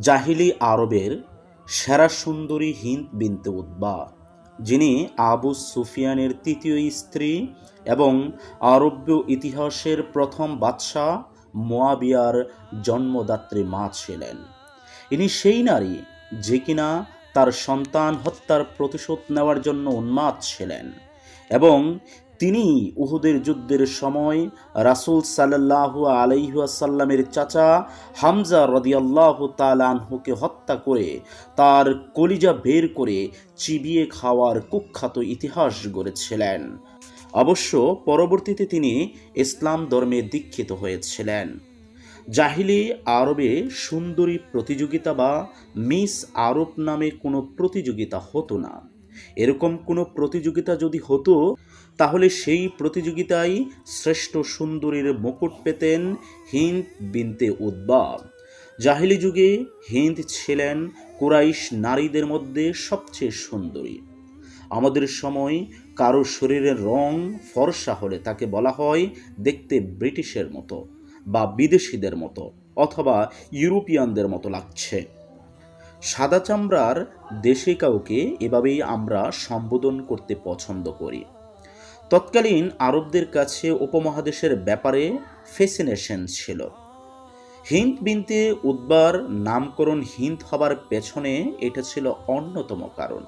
জাহিলি আরবের সেরা সুন্দরী হিন্দ বিনতে উদ্বা যিনি আবু সুফিয়ানের তৃতীয় স্ত্রী এবং আরব্য ইতিহাসের প্রথম বাদশাহ মোয়াবিয়ার জন্মদাত্রী মা ছিলেন। ইনি সেই নারী যে কিনা তার সন্তান হত্যার প্রতিশোধ নেওয়ার জন্য উন্মাদ ছিলেন এবং তিনি উহুদের যুদ্ধের সময় রাসূল সাল্লাল্লাহু আলাইহাসাল্লামের চাচা হামজা রদিয়াল্লাহ তালানহুকে হত্যা করে তার কলিজা বের করে চিবিয়ে খাওয়ার কুখ্যাত ইতিহাস গড়েছিলেন। অবশ্য পরবর্তীতে তিনি ইসলাম ধর্মে দীক্ষিত হয়েছিলেন। জাহিলি আরবে সুন্দরী প্রতিযোগিতা বা মিস আরব নামে কোনো প্রতিযোগিতা হতো না। এরকম কোনো প্রতিযোগিতা যদি হতো তাহলে সেই প্রতিযোগিতায় শ্রেষ্ঠ সুন্দরীর মুকুট পেতেন হিন্দ বিনতে উদ্বাব। জাহিলি যুগে হিন্দ ছিলেন কুরাইশ নারীদের মধ্যে সবচেয়ে সুন্দরী। আমাদের সময় কারও শরীরের রং ফর্সা হলে তাকে বলা হয় দেখতে ব্রিটিশের মতো বা বিদেশিদের মতো অথবা ইউরোপিয়ানদের মতো লাগছে। সাদা চামড়ার দেশে কাউকে এভাবেই আমরা সম্বোধন করতে পছন্দ করি। তৎকালীন আরবদের কাছে উপমহাদেশের ব্যাপারে ফেসিনেশন ছিল। হিন্দ বিনতে উদ্বার নামকরণ হিন্দ হবার পেছনে এটা ছিল অন্যতম কারণ।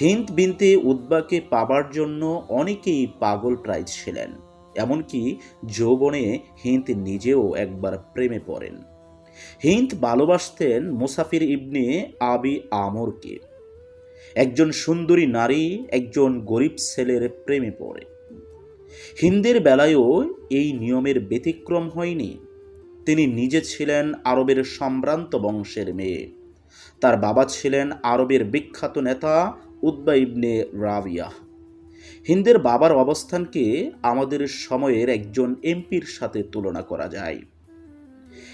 হিন্দ বিনতে উদ্বাকে পাবার জন্য অনেকেই পাগল প্রায় ছিলেন, এমনকি যৌবনে হিন্দ নিজেও একবার প্রেমে পড়েন। হিন্দ ভালোবাসতেন মুসাফির ইবনে আবি আমরকে। একজন সুন্দরী নারী, একজন গরিব ছেলের প্রেমে পড়ে। হিন্দের বেলায়ও এই নিয়মের ব্যতিক্রম হয়নি। তিনি নিজে ছিলেন আরবের সম্ভ্রান্ত বংশের মেয়ে। তার বাবা ছিলেন আরবের বিখ্যাত নেতা উদ্বা ইবনে রাবিয়া। হিন্দের বাবার অবস্থানকে আমাদের সময়ের একজন এমপির সাথে তুলনা করা যায়।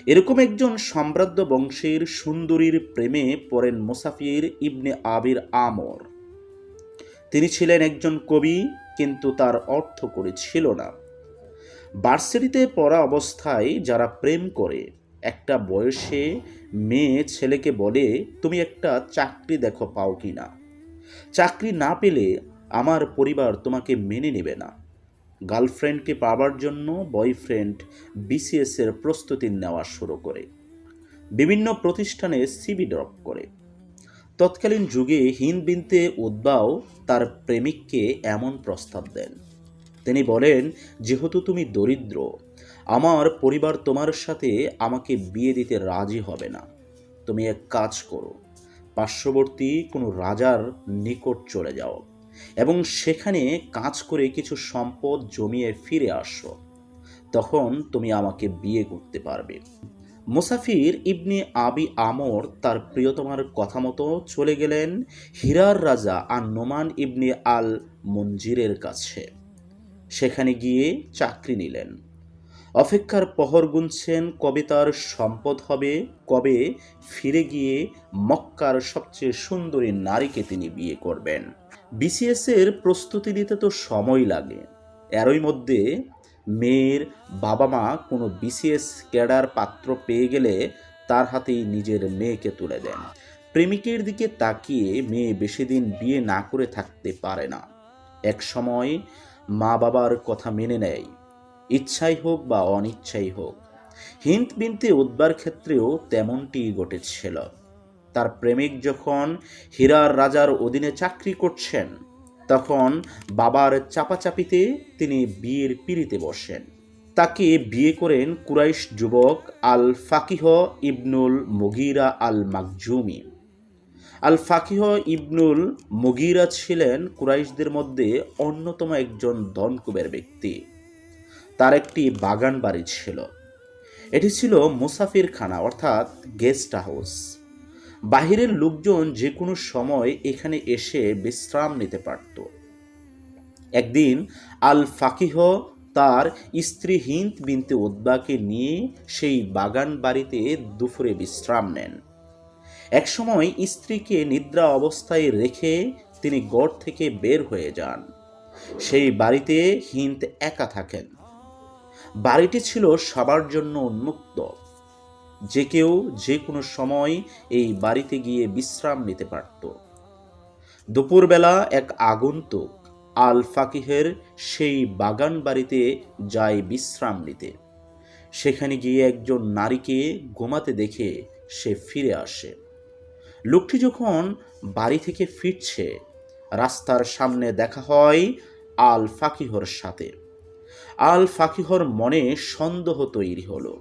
এরকম একজন সম্রাজ্য বংশের সুন্দরীর প্রেমে পড়েন মুসাফির ইবনে আবির আমর। তিনি ছিলেন একজন কবি, কিন্তু তার অর্থ করে ছিল না। বার্সেরিতে পড়া অবস্থায় যারা প্রেম করে, একটা বয়সে মেয়ে ছেলেকে বলে, তুমি একটা চাকরি দেখো পাও কি না চাকরি না পেলে আমার পরিবার তোমাকে মেনে নেবে না। গার্লফ্রেন্ডকে পাবার জন্য বয়ফ্রেন্ড বিসিএসের প্রস্তুতি নেওয়া শুরু করে। বিভিন্ন প্রতিষ্ঠানে সিবি ড্রপ করে। তৎকালীন যুগে হিন্দ বিনতে উদ্বাও তার প্রেমিককে এমন প্রস্তাব দেন। তিনি বলেন, যেহেতু তুমি দরিদ্র, আমার পরিবার তোমার সাথে আমাকে বিয়ে দিতে রাজি হবে না। তুমি এক কাজ করো, পার্শ্ববর্তী কোনো রাজার নিকট চলে যাও। এবং সেখানে কাজ করে কিছু সম্পদ জমিয়ে ফিরে আসো। তখন তুমি আমাকে বিয়ে করতে পারবে। মুসাফির ইবনে আবি আমর তার প্রিয়তমার কথা মতো চলে গেলেন হীরার রাজা আর নোমান ইবনে আল মঞ্জিরের কাছে। সেখানে গিয়ে চাকরি নিলেন। অপেক্ষার পহর গুনছেন কবে তার সম্পদ হবে, কবে ফিরে গিয়ে মক্কার সবচেয়ে সুন্দরী নারীকে তিনি বিয়ে করবেন। বিসিএস এর প্রস্তুতি নিতে তো সময় লাগে। এরই মধ্যে মেয়ের বাবা মা কোনো বিসিএস ক্যাডার পাত্র পেয়ে গেলে তার হাতেই নিজের মেয়েকে তুলে দেন। প্রেমিকের দিকে তাকিয়ে মেয়ে বেশি দিন বিয়ে না করে থাকতে পারে না। এক সময় মা বাবার কথা মেনে নেয়, ইচ্ছাই হোক বা অনিচ্ছাই হোক। হিন্দ বিনতে উদ্বার ক্ষেত্রেও তেমনটি ঘটেছিল। তার প্রেমিক যখন হীরার রাজার অধীনে চাকরি করছেন, তখন বাবার চাপাচাপিতে তিনি বিয়ের পিড়িতে বসেন। তাকে বিয়ে করেন কুরাইশ যুবক আল ফাকিহ ইবনুল মগিরা আল মাকজুমি আল ফাকিহ ইবনুল মগিরা ছিলেন কুরাইশদের মধ্যে অন্যতম একজন ধনকুবের ব্যক্তি। তার একটি বাগান বাড়ি ছিল। এটি ছিল মুসাফিরখানা, অর্থাৎ গেস্ট হাউস। বাহিরের লোকজন যে কোনো সময় এখানে এসে বিশ্রাম নিতে পারত। একদিন আল ফাকিহ তার স্ত্রী হিন্দ বিনতে উদ্বাকে নিয়ে সেই বাগান বাড়িতে দুপুরে বিশ্রাম নেন। একসময় স্ত্রীকে নিদ্রা অবস্থায় রেখে তিনি গড় থেকে বের হয়ে যান। সেই বাড়িতে হিন্দ একা থাকেন। বাড়িটি ছিল সবার জন্য উন্মুক্ত। যে কেউ যে কোনো সময় এই বাড়িতে গিয়ে বিশ্রাম নিতে পারত। দুপুরবেলা এক আগন্তুক আল ফাকিহের সেই বাগান বাড়িতে যায় বিশ্রাম নিতে। সেখানে গিয়ে একজন নারীকে ঘুমাতে দেখে সে ফিরে আসে। লোকটি যখন বাড়ি থেকে ফিরছে, রাস্তার সামনে দেখা হয় আল ফাকিহর সাথে। আল ফাকিহর মনে সন্দেহ তৈরি হলো।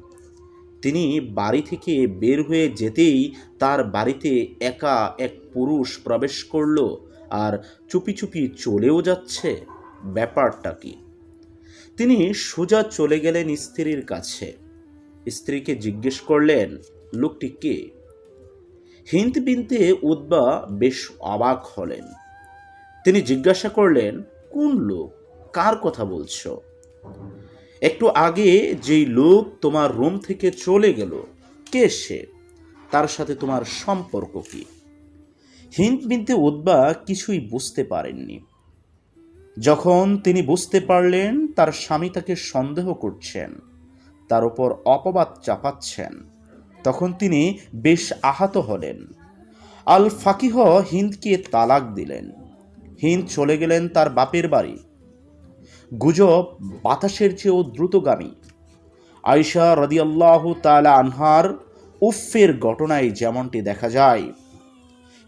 তিনি বাড়ি থেকে বের হয়ে যেতেই তার বাড়িতে একা এক পুরুষ প্রবেশ করল আর চুপি চুপি চলেও যাচ্ছে ব্যাপারটা কি। তিনি সোজা চলে গেলেন স্ত্রীর কাছে। স্ত্রীকে জিজ্ঞেস করলেন, লোকটি কে? হিন্দ বিনতে উদ্বা বেশ অবাক হলেন। তিনি জিজ্ঞাসা করলেন, কোন লোক? কার কথা বলছো? একটু আগে যেই লোক তোমার রুম থেকে চলে গেল, কে সে? তার সাথে তোমার সম্পর্ক কি? হিন্দ বিনতে উদ্বা কিছুই বুঝতে পারেননি। যখন তিনি বুঝতে পারলেন, তার স্বামী তাকে সন্দেহ করছেন, তার উপর অপবাদ চাপাচ্ছেন, তখন তিনি বেশ আহত হলেন। আল ফাকিহ হিন্দকে তালাক দিলেন। হিন্দ চলে গেলেন তার বাপের বাড়ি। গুজব বাতাসের চেয়েও দ্রুতগামী। আয়সা রদিয়াল্লাহ তালা আনহার উফের ঘটনায় যেমনটি দেখা যায়।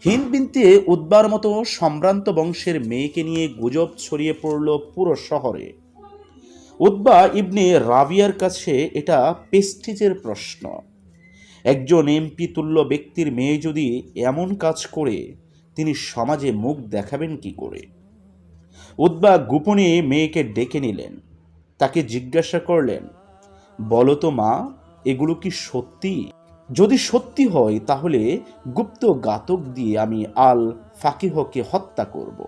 হিন্দ বিনতে উদ্বার মতো সম্ভ্রান্ত বংশের মেয়েকে নিয়ে গুজব ছড়িয়ে পড়ল পুরো শহরে। উদ্বা ইবনে রাবিয়ার কাছে এটা পেস্টিজের প্রশ্ন। একজন এমপি তুল্য ব্যক্তির মেয়ে যদি এমন কাজ করে, তিনি সমাজে মুখ দেখাবেন কি করে? উদ্বা গোপনে মেয়েকে ডেকে নিলেন। তাকে জিজ্ঞাসা করলেন, বলো তো মা, এগুলো কি সত্যি? যদি সত্যি হয়, তাহলে গুপ্ত ঘাতক দিয়ে আমি আল ফাকিহকে হত্যা করব।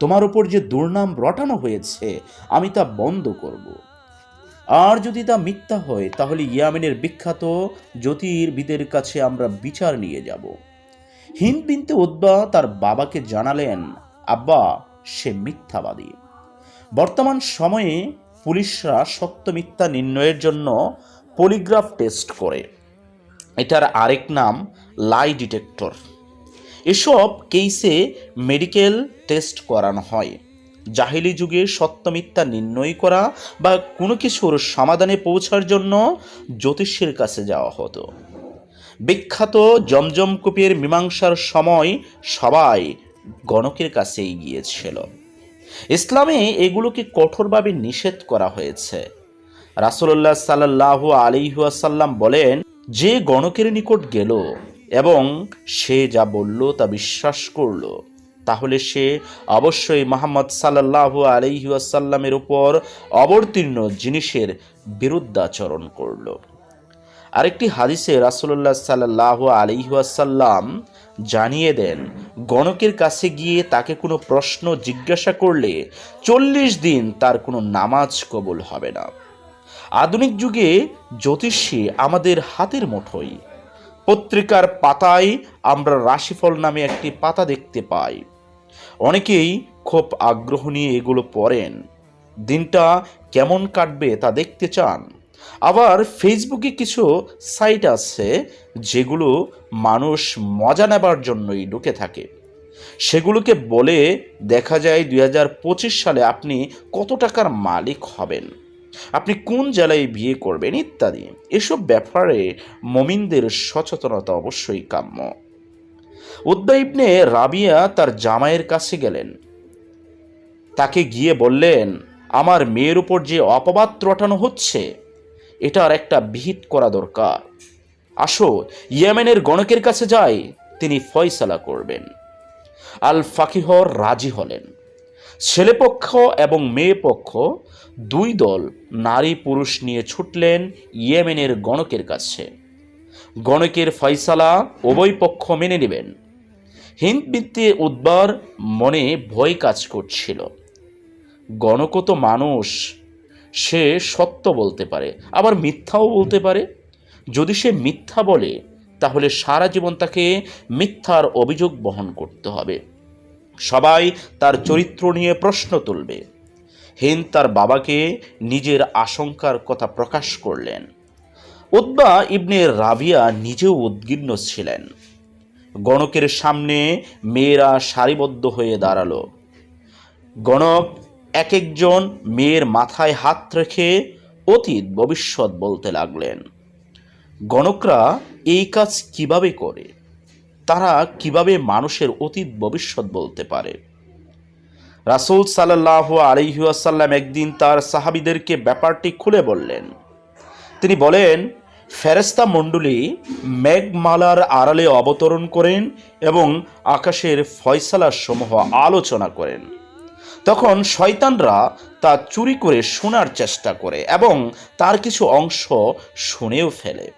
তোমার উপর যে দুর্নাম রটানো হয়েছে, আমি তা বন্ধ করব। আর যদি তা মিথ্যা হয়, তাহলে ইয়ামেনের বিখ্যাত জ্যোতির্বিদের কাছে আমরা বিচার নিয়ে যাব। হিন্দ বিনতে উদ্বা তার বাবাকে জানালেন, আব্বা সে মিথ্যাবাদী। বর্তমান সময়ে পুলিশরা সত্য মিথ্যা নির্ণয়ের জন্য পলিগ্রাফ টেস্ট করে। এটার আরেক নাম লাই ডিটেক্টর। এসব কেসে মেডিকেল টেস্ট করানো হয়। জাহিলি যুগে সত্য মিথ্যা নির্ণয় করা বা কোনো কিছুর সমাধানে পৌঁছার জন্য জ্যোতিষীর কাছে যাওয়া হতো। বিখ্যাত জমজম কূপের মীমাংসার সময় সবাই গণকের কাছেই গিয়েছিল। ইসলামে এগুলোকে কঠোরভাবে নিষেধ করা হয়েছে। রাসুল্লাহ সাল্লাহ আলিহাসাল্লাম বলেন, যে গণকের নিকট গেল এবং সে যা বলল তা বিশ্বাস করল, তাহলে সে অবশ্যই মোহাম্মদ সাল্লাহ আলিহাসাল্লামের উপর অবতীর্ণ জিনিসের বিরুদ্ধাচরণ করল। আরেকটি হাদিসে রাসুল্লাহ সাল্লাহ আলিহাসাল্লাম জানিয়ে দেন, গণকের কাছে গিয়ে তাকে কোনো প্রশ্ন জিজ্ঞাসা করলে চল্লিশ দিন তার কোনো নামাজ কবুল হবে না। আধুনিক যুগে জ্যোতিষী আমাদের হাতের মুঠোই পত্রিকার পাতায় আমরা রাশিফল নামে একটি পাতা দেখতে পাই। অনেকেই খুব আগ্রহ নিয়ে এগুলো পড়েন। দিনটা কেমন কাটবে তা দেখতে চান? আবার ফেসবুকে কিছু সাইট আছে যেগুলো মানুষ মজা নেবার জন্যই ঢুকে থাকে। সেগুলোকে বলে দেখা যায় দুই হাজার পঁচিশ সালে আপনি কত টাকার মালিক হবেন, আপনি কোন জেলায় বিয়ে করবেন ইত্যাদি। এসব ব্যাপারে মমিনদের সচেতনতা অবশ্যই কাম্য। উদ্বা ইবনে রাবিয়া তার জামাইয়ের কাছে গেলেন। তাকে গিয়ে বললেন, আমার মেয়ের উপর যে অপবাদ রটানো হচ্ছে এটার একটা বিহিত করা দরকার। আসো, ইয়েমেনের গণকের কাছে যাই, তিনি ফয়সালা করবেন। আল ফাকিহর রাজি হলেন। ছেলেপক্ষ এবং মেয়ে পক্ষ দুই দল নারী পুরুষ নিয়ে ছুটলেন ইয়েমেনের গণকের কাছে। গণকের ফয়সালা উভয় পক্ষ মেনে নেবেন। হিন্দ বৃত্তে উদ্বার মনে ভয় কাজ করছিল। গণক তো মানুষ সে সত্য বলতে পারে, আবার মিথ্যাও বলতে পারে। যদি সে মিথ্যা বলে, তাহলে সারা জীবন তাকে মিথ্যার অভিযোগ বহন করতে হবে। সবাই তার চরিত্র নিয়ে প্রশ্ন তুলবে। হিন্দ তার বাবাকে নিজের আশঙ্কার কথা প্রকাশ করলেন। উদ্বা ইবনে রাবিয়া নিজেও উদ্গীর্ণ ছিলেন। গণকের সামনে মেয়েরা সারিবদ্ধ হয়ে দাঁড়াল। গণক এক একজন মেয়ের মাথায় হাত রেখে অতীত, ভবিষ্যৎ বলতে লাগলেন। গণকরা এই কাজ কীভাবে করে? তারা কীভাবে মানুষের অতীত, ভবিষ্যৎ বলতে পারে? রাসুল সাল্লাহ আলিহাসাল্লাম একদিন তার সাহাবিদেরকে ব্যাপারটি খুলে বললেন। তিনি বলেন ফেরেস্তা মণ্ডলী মেঘমালার আড়ালে অবতরণ করেন এবং আকাশের ফয়সালা সমূহ আলোচনা করেন। তখন শয়তানরা তা চুরি করে শোনার চেষ্টা করে এবং তার কিছু অংশ শুনেও ফেলে।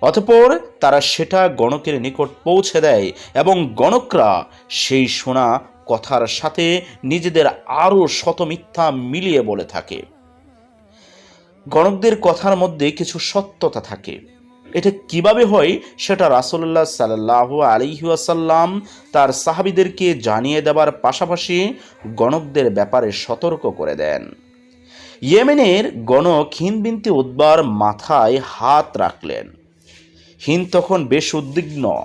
অতপর তারা সেটা গণকের নিকট পৌঁছে দেয় এবং গণকরা সেই শোনা কথার সাথে নিজেদের আরও শত মিথ্যা মিলিয়ে বলে থাকে। গণকদের কথার মধ্যে কিছু সত্যতা থাকে। এটা কীভাবে হয় সেটা রাসুল্লাহ সাল্লাহ আলিহাসাল্লাম তার সাহাবিদেরকে জানিয়ে দেওয়ার পাশাপাশি গণকদের ব্যাপারে সতর্ক করে দেন। ইয়েমেনের গণক হিন বিনতে উদ্বার মাথায় হাত রাখলেন। হিন তখন বেশ উদ্বিগ্ন।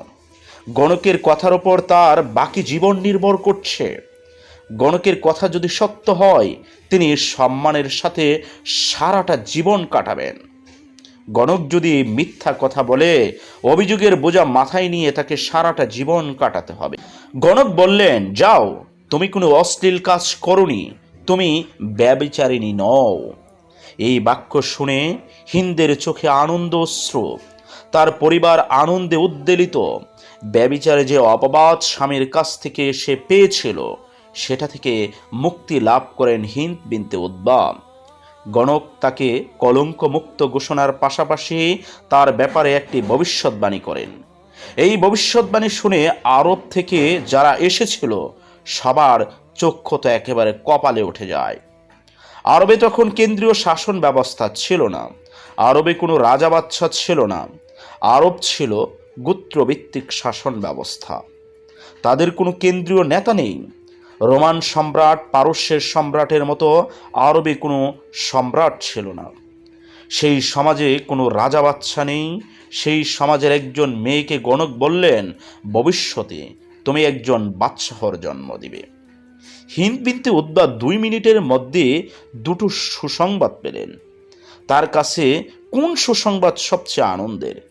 গণকের কথার ওপর তার বাকি জীবন নির্ভর করছে। গণকের কথা যদি সত্য হয়, তিনি সম্মানের সাথে সারাটা জীবন কাটাবেন। গণক যদি মিথ্যা কথা বলে, অভিযোগের বোঝা মাথায় নিয়ে তাকে সারাটা জীবন কাটাতে হবে। গণক বললেন, যাও, তুমি কোনো অশ্লীল কাজ করনি, তুমি ব্যবিচারিণী নও। এই বাক্য শুনে হিন্দের চোখে আনন্দ অশ্রু তার পরিবার আনন্দে উদ্বেলিত। ব্যবিচারে যে অপবাদ স্বামীর কাছ থেকে সে পেয়েছিল, সেটা থেকে মুক্তি লাভ করেন হিন্দ বিনতে উদ্বাম। গণক তাকে কলঙ্ক মুক্ত ঘোষণার পাশাপাশি তার ব্যাপারে একটি ভবিষ্যৎবাণী করেন। এই ভবিষ্যৎবাণী শুনে আরব থেকে যারা এসেছিল, সবার চক্ষু তো একেবারে কপালে উঠে যায়। আরবে তখন কেন্দ্রীয় শাসন ব্যবস্থা ছিল না, আরবে কোনো রাজা ছিল না, আরব ছিল গোত্রভিত্তিক শাসন ব্যবস্থা। তাদের কোনো কেন্দ্রীয় নেতা নেই রোমান সম্রাট পারস্যের সম্রাটের মতো আরবে কোনো সম্রাট ছিল না। সেই সমাজে কোনো রাজা বাচ্চা নেই। সেই সমাজের একজন মেয়েকে গণক বললেন, ভবিষ্যতে তুমি একজন বাচ্চাহর জন্ম দিবে। হিন্দ বিনতে উদ্বাদ দুই মিনিটের মধ্যে দুটো সুসংবাদ পেলেন। তার কাছে কোন সুসংবাদ সবচেয়ে আনন্দের?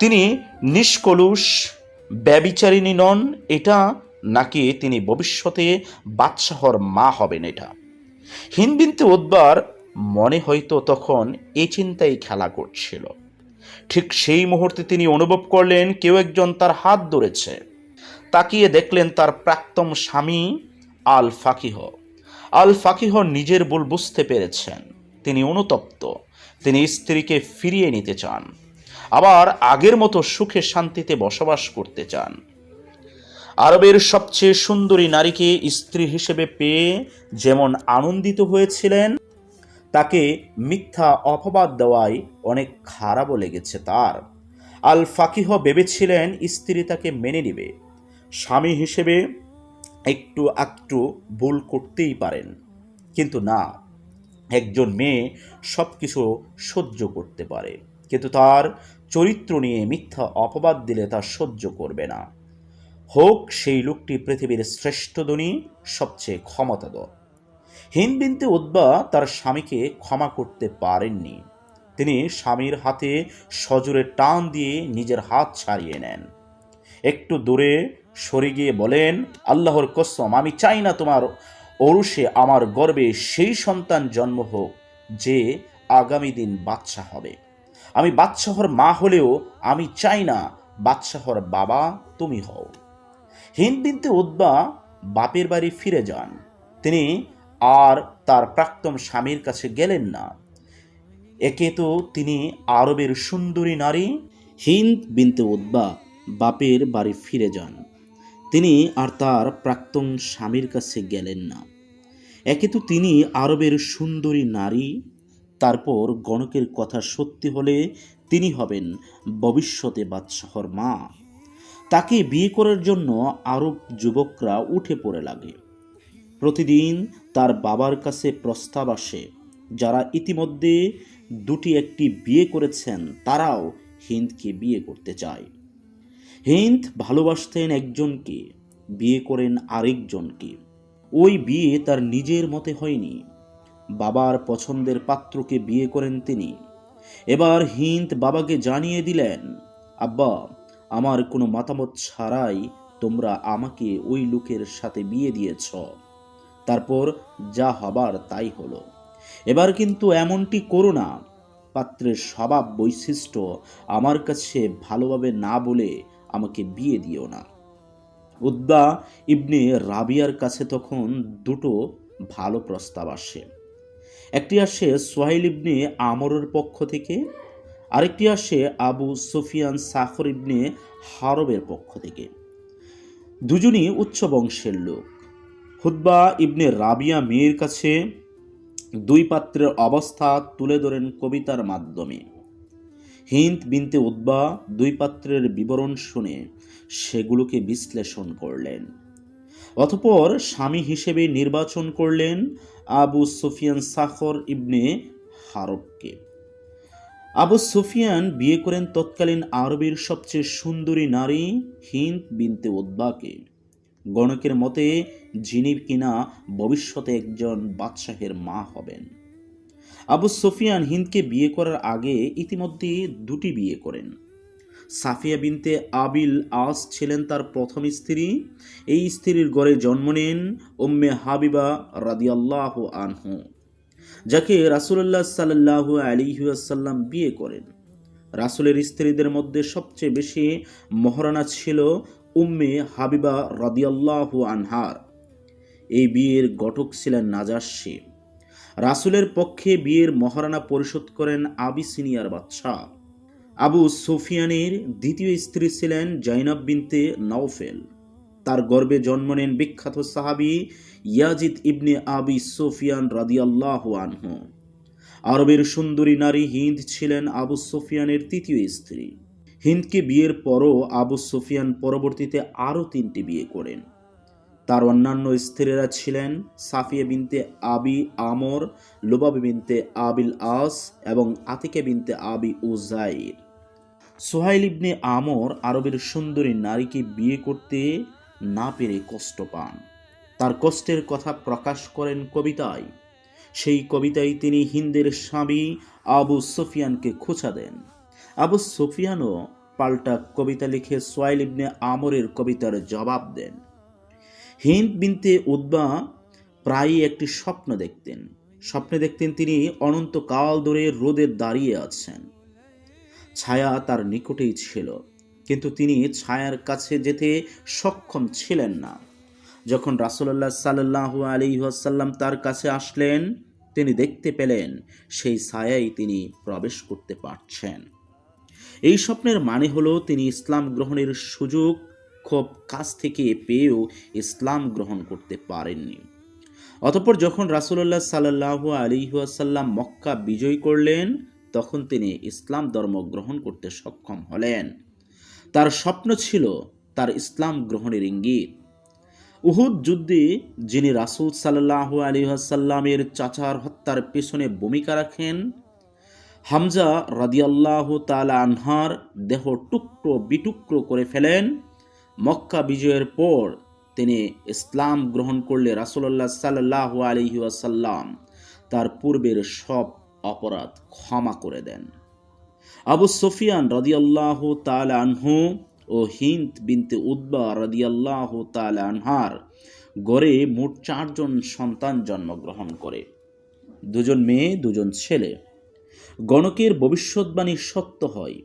তিনি নিষ্কলুষ, ব্যবিচারিণী নন, এটা নাকি তিনি ভবিষ্যতে বাদশাহর মা হবেন এটা? হিনবিনতে উদ্বার মনে হয়তো তখন এই চিন্তাই খেলা করছিল। ঠিক সেই মুহূর্তে তিনি অনুভব করলেন কেউ একজন তার হাত ধরেছে। তাকিয়ে দেখলেন তার প্রাক্তম স্বামী আল ফাকিহ আল ফাকিহ নিজের ভুল বুঝতে পেরেছেন। তিনি অনুতপ্ত। তিনি স্ত্রীকে ফিরিয়ে নিতে চান। আবার আগের মতো সুখে শান্তিতে বসবাস করতে চান। আরবের সবচেয়ে সুন্দরী নারীকে স্ত্রী হিসেবে পেয়ে যেমন আনন্দিত হয়েছিলেন, তাকে মিথ্যা অপবাদ দেওয়ায় অনেক খারাপও লেগেছে তার। আল ফাকিহ ভেবেছিলেন স্ত্রী তাকে মেনে নেবে। স্বামী হিসেবে একটু একটু ভুল করতেই পারেন। কিন্তু না, একজন মেয়ে সব কিছু সহ্য করতে পারে। কিন্তু তার চরিত্র নিয়ে মিথ্যা অপবাদ দিলে তা সহ্য করবে না। হোক সেই লোকটি পৃথিবীর শ্রেষ্ঠ ধনী, সবচেয়ে ক্ষমতাধর। হিনবিনতে উদ্বা তার স্বামীকে ক্ষমা করতে পারেননি। তিনি স্বামীর হাতে সজোরে টান দিয়ে নিজের হাত ছাড়িয়ে নেন। একটু দূরে সরে গিয়ে বলেন, আল্লাহর কসম, আমি চাই না তোমার অরুষে আমার গর্বে সেই সন্তান জন্ম হোক যে আগামী দিন বাচ্চা হবে। আমি বাচ্চাহর মা হলেও আমি চাই না বাচ্চাহর বাবা তুমি হও। হিন্দ বিনতে উদ্বা বাপের বাড়ি ফিরে যান। তিনি আর তার প্রাক্তন স্বামীর কাছে গেলেন না। একে তো তিনি আরবের সুন্দরী নারী, হিন্দ বিনতে উদ্বা বাপের বাড়ি ফিরে যান। তিনি আর তার প্রাক্তন স্বামীর কাছে গেলেন না। একে তো তিনি আরবের সুন্দরী নারী, তারপর গণকের কথা সত্যি হলে তিনি হবেন ভবিষ্যতে বাদশাহর মা। তাকে বিয়ে করার জন্য আরব যুবকরা উঠে পড়ে লাগে। প্রতিদিন তার বাবার কাছে প্রস্তাব আসে, যারা ইতিমধ্যে দুটি একটি বিয়ে করেছেন, তারাও হিন্দকে বিয়ে করতে চায়। হিন্দ ভালোবাসতেন একজনকে, বিয়ে করেন আরেকজনকে। ওই বিয়ে তার নিজের মতে হয়নি। বাবার পছন্দের পাত্রকে বিয়ে করেন তিনি। এবার হিন্দ বাবাকে জানিয়ে দিলেন, আব্বা আমার কোনো মতামত ছাড়াই তোমরা আমাকে ওই লোকের সাথে বিয়ে দিয়েছ। তারপর যা হবার তাই হলো। এবার কিন্তু এমনটি করো না। পাত্রের স্বভাব বৈশিষ্ট্য আমার কাছে ভালোভাবে না বলে আমাকে বিয়ে দিও না। উদ্বা ইবনে রাবিয়ার কাছে তখন দুটো ভালো প্রস্তাব আসে। একটি আসে সোহাইল ইবনে আমরের পক্ষ থেকে আরেকটি আসে আবু সুফিয়ান সাখর ইবনে হারবের পক্ষ থেকে। দুজনই উচ্চ বংশের লোক। হুদ্বা ইবনে রাবিয়া মেয়ের কাছে দুই পাত্রের অবস্থা তুলে ধরেন কবিতার মাধ্যমে। হিন্দ বিনতে উদ্বা দুই পাত্রের বিবরণ শুনে সেগুলোকে বিশ্লেষণ করলেন। অতপর স্বামী হিসেবে নির্বাচন করলেন আবু সুফিয়ান সাখর ইবনে হারবকে। আবু সুফিয়ান বিয়ে করেন তৎকালীন আরবের সবচেয়ে সুন্দরী নারী হিন্দ বিনতে উদ্বাকে। গণকের মতে, যিনি কিনা ভবিষ্যতে একজন বাদশাহের মা হবেন। আবু সুফিয়ান হিন্দকে বিয়ে করার আগে ইতিমধ্যে দুটি বিয়ে করেন। সাফিয়া বিনতে আবিল আস ছিলেন তার প্রথম স্ত্রী। এই স্ত্রীর গড়ে জন্ম নেন উম্মে হাবিবা রাদিয়াল্লাহ আনহু। যাকে রাসুল্লাহ সাল্লাহ আলিহাসাল্লাম বিয়ে করেন। রাসুলের স্ত্রীদের মধ্যে সবচেয়ে বেশি মহারানা ছিল উম্মে হাবিবা রাদিয়াল্লাহ আনহার এই বিয়ের ঘটক ছিলেন নাজাসী রাসুলের পক্ষে বিয়ের মহারানা পরিশোধ করেন আবি আবিসিনিয়ার বাদশাহ আবু সুফিয়ানের দ্বিতীয় স্ত্রী ছিলেন জাইনাব বিনতে নওফেল। তার গর্বে জন্ম নেন বিখ্যাত সাহাবি ইয়াজিদ ইবনে আবি সুফিয়ান রাদিয়াল্লাহ আনহু। আরবের সুন্দরী নারী হিন্দ ছিলেন আবু সুফিয়ানের তৃতীয় স্ত্রী। হিন্দকে বিয়ের পরও আবু সুফিয়ান পরবর্তীতে আরও তিনটি বিয়ে করেন। তার অন্যান্য স্ত্রীরা ছিলেন সাফিয়া বিনতে আবি আমর, লুবাবি বিনতে আবিল আস এবং আতিকে বিনতে আবি উজাইর সোহাইল ইবনে আমর আরবের সুন্দরী নারীকে বিয়ে করতে না পেরে কষ্ট পান। তার কষ্টের কথা প্রকাশ করেন কবিতায়। সেই কবিতায় তিনি হিন্দের স্বামী আবু সুফিয়ানকে খোঁচা দেন। আবু সুফিয়ানও পাল্টা কবিতা লিখে সোয়াইল ইবনে আমরের কবিতার জবাব দেন। হিন্দ বিনতে উদ্বা প্রায়ই একটি স্বপ্ন দেখতেন। স্বপ্নে দেখতেন তিনি অনন্তকাল ধরে রোদে দাঁড়িয়ে আছেন। ছায়া তার নিকটেই ছিল। কিন্তু তিনি ছায়ার কাছে যেতে সক্ষম ছিলেন না। যখন রাসুল্লাহ সাল্লাহ আলী আসাল্লাম তার কাছে আসলেন, তিনি দেখতে পেলেন সেই ছায়াই তিনি প্রবেশ করতে পারছেন। এই স্বপ্নের মানে হলো তিনি ইসলাম গ্রহণের সুযোগ খুব কাছ থেকে পেয়েও ইসলাম গ্রহণ করতে পারেননি। অতপর যখন রাসুল্লাহ সাল্লাহ আলিহাসাল্লাম মক্কা বিজয় করলেন, তখন তিনি ইসলাম ধর্ম গ্রহণ করতে সক্ষম হলেন। তার স্বপ্ন ছিল তার ইসলাম গ্রহণের ইঙ্গিত। উহুদ যুদ্ধে যিনি রাসুল সাল্লাহ আলিহাসাল্লামের চাচার হত্যার পেছনে ভূমিকা রাখেন, হামজা রাদিয়াল্লাহ তালা আনহার দেহ টুকরো বিটুকরো করে ফেলেন। মক্কা বিজয়ের পর তিনি ইসলাম গ্রহণ করলে রাসুল্লাহ সাল্লাহ আলহি আসাল্লাম তার পূর্বের সব অপরাধ ক্ষমা করে দেন। আবু সফিয়ান রদিয়াল্লাহ তাল আনহু ও হিন্দ বিনতে উদ্বা রদিয়াল্লাহ তাল আনহার গড়ে মোট চারজন সন্তান জন্মগ্রহণ করে। দুজন মেয়ে, দুজন ছেলে। গণকের ভবিষ্যৎবাণী সত্য হয়।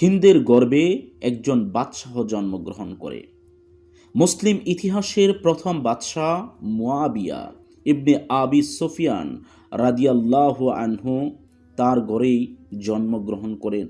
হিন্দের গর্বে একজন বাদশাহ জন্মগ্রহণ করে। মুসলিম ইতিহাসের প্রথম বাদশাহ মুয়াবিয়া ইবনে আবি সোফিয়ান রাদিয়াল্লাহ আনহু তার গড়েই জন্মগ্রহণ করেন।